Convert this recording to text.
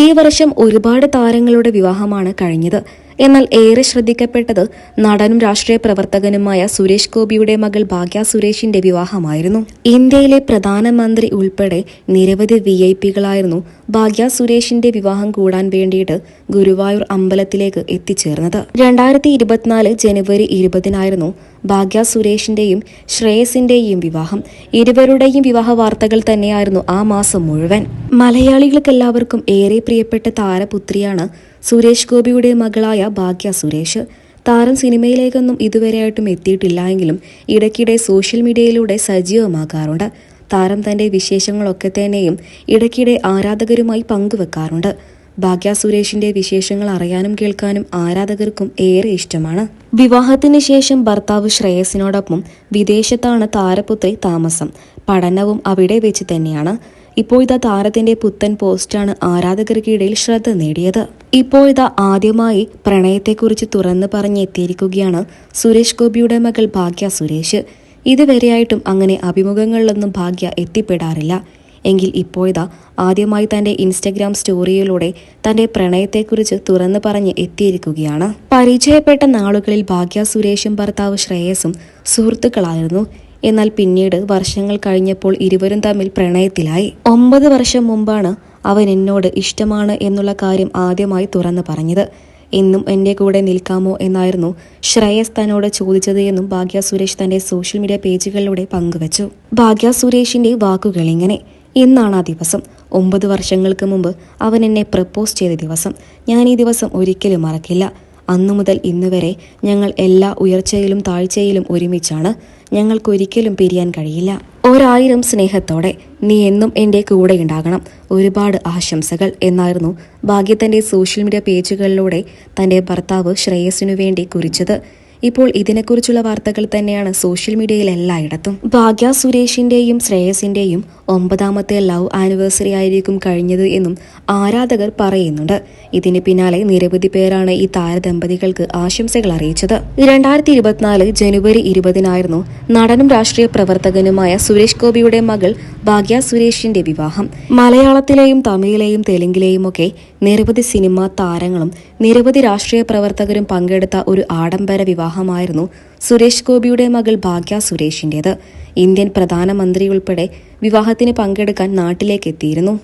ഈ വർഷം ഒരുപാട് താരങ്ങളുടെ വിവാഹമാണ് കഴിഞ്ഞത്. എന്നാൽ ഏറെ ശ്രദ്ധിക്കപ്പെട്ടത് നടനും രാഷ്ട്രീയ പ്രവർത്തകനുമായ സുരേഷ് ഗോപിയുടെ മകൾ ഭാഗ്യ സുരേഷിന്റെ വിവാഹമായിരുന്നു. ഇന്ത്യയിലെ പ്രധാനമന്ത്രി ഉൾപ്പെടെ നിരവധി വി ഐ പികളായിരുന്നു ഭാഗ്യ സുരേഷിന്റെ വിവാഹം കൂടാൻ വേണ്ടിയിട്ട് ഗുരുവായൂർ അമ്പലത്തിലേക്ക് എത്തിച്ചേർന്നത്. രണ്ടായിരത്തി ഇരുപത്തിനാല് ജനുവരി ഇരുപതിനായിരുന്നു ഭാഗ്യ സുരേഷിന്റെയും ശ്രേയസിന്റെയും വിവാഹം. ഇരുവരുടെയും വിവാഹ വാർത്തകൾ തന്നെയായിരുന്നു ആ മാസം മുഴുവൻ. മലയാളികൾക്കെല്ലാവർക്കും ഏറെ പ്രിയപ്പെട്ട താരപുത്രിയാണ് സുരേഷ് ഗോപിയുടെ മകളായ ഭാഗ്യ സുരേഷ് താരം സിനിമയിലേക്കൊന്നും ഇതുവരെയായിട്ടും എത്തിയിട്ടില്ല എങ്കിലും ഇടയ്ക്കിടെ സോഷ്യൽ മീഡിയയിലൂടെ സജീവമാകാറുണ്ട്. താരം തന്റെ വിശേഷങ്ങളൊക്കെ തന്നെയും ഇടയ്ക്കിടെ ആരാധകരുമായി പങ്കുവെക്കാറുണ്ട്. ഭാഗ്യ സുരേഷിന്റെ വിശേഷങ്ങൾ അറിയാനും കേൾക്കാനും ആരാധകർക്കും ഏറെ ഇഷ്ടമാണ്. വിവാഹത്തിന് ശേഷം ഭർത്താവ് ശ്രേയസിനോടൊപ്പം വിദേശത്താണ് താരപുത്രി താമസം. പഠനവും അവിടെ വെച്ച് തന്നെയാണ്. ഇപ്പോഴത്തെ താരത്തിന്റെ പുത്തൻ പോസ്റ്റാണ് ആരാധകർക്കിടയിൽ ശ്രദ്ധ നേടിയത്. ഇപ്പോഴത്തെ ആദ്യമായി പ്രണയത്തെക്കുറിച്ച് തുറന്നു പറഞ്ഞെത്തിയിരിക്കുകയാണ് സുരേഷ് ഗോപിയുടെ മകൾ ഭാഗ്യ സുരേഷ്. ഇതുവരെയായിട്ടും അങ്ങനെ അഭിമുഖങ്ങളിലൊന്നും ഭാഗ്യ എത്തിപ്പെടാറില്ല. എങ്കിൽ ഇപ്പോഴതാ ആദ്യമായി തന്റെ ഇൻസ്റ്റഗ്രാം സ്റ്റോറിയിലൂടെ തന്റെ പ്രണയത്തെക്കുറിച്ച് തുറന്നു പറഞ്ഞ് എത്തിയിരിക്കുകയാണ്. പരിചയപ്പെട്ട നാളുകളിൽ ഭാഗ്യ സുരേഷും ഭർത്താവ് ശ്രേയസും സുഹൃത്തുക്കളായിരുന്നു. എന്നാൽ പിന്നീട് വർഷങ്ങൾ കഴിഞ്ഞപ്പോൾ ഇരുവരും തമ്മിൽ പ്രണയത്തിലായി. ഒമ്പത് വർഷം മുമ്പാണ് അവൻ എന്നോട് ഇഷ്ടമാണ് എന്നുള്ള കാര്യം ആദ്യമായി തുറന്നു പറഞ്ഞത്. എന്നും എന്റെ കൂടെ നിൽക്കാമോ എന്നായിരുന്നു ശ്രേയസ് തന്നോട് ചോദിച്ചത് എന്നും ഭാഗ്യ സുരേഷ് തന്റെ സോഷ്യൽ മീഡിയ പേജുകളിലൂടെ പങ്കുവച്ചു. ഭാഗ്യ സുരേഷിന്റെ വാക്കുകൾ ഇങ്ങനെ എന്നാണ് ആ ദിവസം. ഒമ്പത് വർഷങ്ങൾക്ക് മുമ്പ് അവൻ എന്നെ പ്രപ്പോസ് ചെയ്ത ദിവസം. ഞാൻ ഈ ദിവസം ഒരിക്കലും മറക്കില്ല. അന്നു മുതൽ ഇന്ന് വരെ ഞങ്ങൾ എല്ലാ ഉയർച്ചയിലും താഴ്ചയിലും ഒരുമിച്ചാണ് ഞങ്ങൾക്കൊരിക്കലും പിരിയാൻ കഴിയില്ല. ഒരായിരം സ്നേഹത്തോടെ നീ എന്നും എന്റെ കൂടെ ഉണ്ടാകണം. ഒരുപാട് ആശംസകൾ എന്നായിരുന്നു ഭാഗ്യത്തിന്റെ സോഷ്യൽ മീഡിയ പേജുകളിലൂടെ തന്റെ ഭർത്താവ് ശ്രേയസിനു വേണ്ടി കുറിച്ചത്. ഇപ്പോൾ ഇതിനെക്കുറിച്ചുള്ള വാർത്തകൾ തന്നെയാണ് സോഷ്യൽ മീഡിയയിൽ എല്ലായിടത്തും. ഭാഗ്യ സുരേഷിന്റെയും ശ്രേയസിന്റെയും ഒമ്പതാമത്തെ ലവ് ആനിവേഴ്സറി ആയിരിക്കും കഴിഞ്ഞത് എന്നും ആരാധകർ പറയുന്നുണ്ട്. ഇതിന് പിന്നാലെ നിരവധി പേരാണ് ഈ താരദമ്പതികൾക്ക് ആശംസകൾ അറിയിച്ചത്. രണ്ടായിരത്തി ഇരുപത്തിനാല് ജനുവരി ഇരുപതിനായിരുന്നു നടനും രാഷ്ട്രീയ പ്രവർത്തകനുമായ സുരേഷ് ഗോപിയുടെ മകൾ ഭാഗ്യ സുരേഷിന്റെ വിവാഹം. മലയാളത്തിലെയും തമിഴിലെയും തെലുങ്കിലെയും ഒക്കെ നിരവധി സിനിമാ താരങ്ങളും നിരവധി രാഷ്ട്രീയ പ്രവർത്തകരും പങ്കെടുത്ത ഒരു ആഡംബര വിവാഹമായിരുന്നു സുരേഷ് ഗോപിയുടെ മകൾ ഭാഗ്യ സുരേഷിന്റേത്. ഇന്ത്യൻ പ്രധാനമന്ത്രി ഉൾപ്പെടെ വിവാഹത്തിന് പങ്കെടുക്കാൻ നാട്ടിലേക്ക് എത്തിയിരുന്നു